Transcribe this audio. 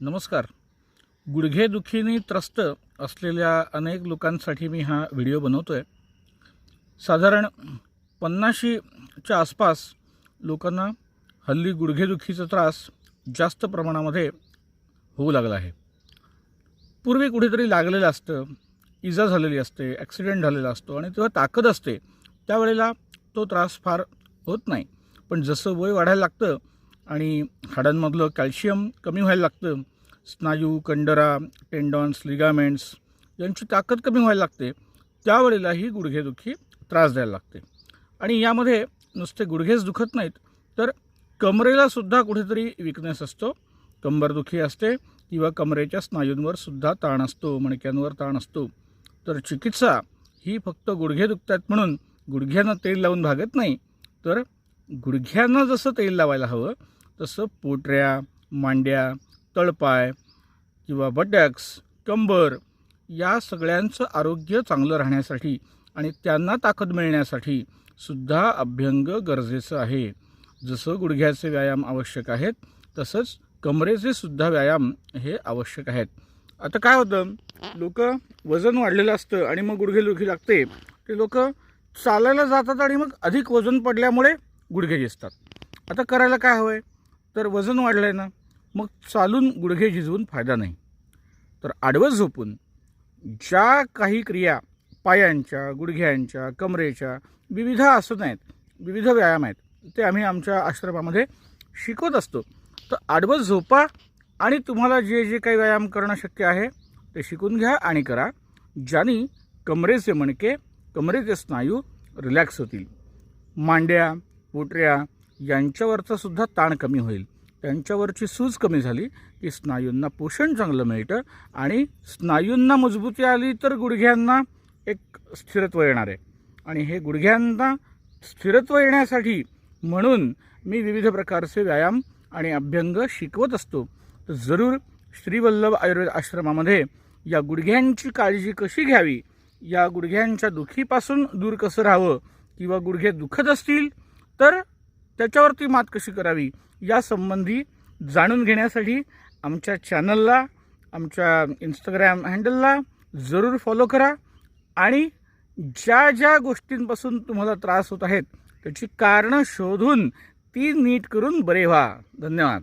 नमस्कार. गुडघेदुखीने त्रस्त असलेल्या अनेक लोकांसाठी मी हा व्हिडिओ बनवतो आहे साधारण पन्नाशीच्या आसपास लोकांना हल्ली गुडघेदुखीचा त्रास जास्त प्रमाणामध्ये होऊ लागला आहे. पूर्वी कुठेतरी लागलेलं असतं इजा झालेली असते ॲक्सिडेंट झालेला असतो आणि तेव्हा ताकद असते त्यावेळेला तो त्रास फार होत नाही. पण जसं वय वाढायला लागतं आणि हाडांमधलं कॅल्शियम कमी व्हायला लागतं. स्नायू कंडरा टेंडॉन्स लिगामेंट्स यांची ताकद कमी व्हायला लागते. त्यावेळेला ही गुडघेदुखी त्रास द्यायला लागते. आणि यामध्ये नुसते गुडघेच दुखत नाहीत तर कमरेलासुद्धा कुठेतरी विकनेस असतो. कंबरदुखी असते किंवा कमरेच्या स्नायूंवर सुद्धा ताण असतो मणक्यांवर ताण असतो. तर चिकित्सा ही फक्त गुडघे दुखतात म्हणून गुडघ्यांना तेल लावून भागत नाही तर गुडघ्यांना जसं तेल लावायला हवं तसं पोटऱ्या मांड्या तळपाय किंवा बटॅक्स कंबर या सगळ्यांचं आरोग्य चांगलं राहण्यासाठी आणि त्यांना ताकद मिळण्यासाठी सुद्धा अभ्यंग गरजेचं आहे. जसं गुडघ्याचे व्यायाम आवश्यक आहेत तसंच कमरेचे सुद्धा व्यायाम हे आवश्यक आहेत. आता काय होतं? लोक वजन वाढलेलं असतं आणि मग गुडघेदुखी लागते. ते लोक चालायला जातात आणि मग अधिक वजन पडल्यामुळे गुडघे दिसतात. आता करायला काय हवं आहे तर वजन वाढलं आहे ना मग चालून गुडघे झिजवून फायदा नाही. तर आडवं झोपून ज्या काही क्रिया पायांच्या गुडघ्यांच्या कमरेच्या विविध आसन आहेत विविध व्यायाम आहेत ते आम्ही आमच्या आश्रमामध्ये शिकवत असतो. तर आडवं झोपा आणि तुम्हाला जे जे काही व्यायाम करणं शक्य आहे ते शिकून घ्या आणि करा ज्याने कमरेचे मणके कमरेचे स्नायू रिलॅक्स होतील. मांड्या पोटऱ्या यांच्यावरचा सुद्धा ताण कमी होईल. त्यांच्यावरची सूज कमी झाली की स्नायूंना पोषण चांगलं मिळतं आणि स्नायूंना मजबूती आली तर गुडघ्यांना एक स्थिरत्व येणार आहे. आणि हे गुडघ्यांना स्थिरत्व येण्यासाठी म्हणून मी विविध प्रकारचे व्यायाम आणि अभ्यंग शिकवत असतो. तर जरूर श्रीवल्लभ आयुर्वेद आश्रमामध्ये या गुडघ्यांची काळजी कशी घ्यावी? या गुडघ्यांच्या दुखीपासून दूर कसं राहावं? किंवा गुडघे दुखत असतील तर त्याच्यावरती मात कशी करावी? यासंबंधी जाणून घेण्यासाठी आमच्या चॅनलला आमच्या इंस्टाग्राम हँडलला जरूर फॉलो करा आणि ज्या ज्या गोष्टींपासून तुम्हाला त्रास होत आहेत त्याची कारणं शोधून ती नीट करून बरे व्हा. धन्यवाद.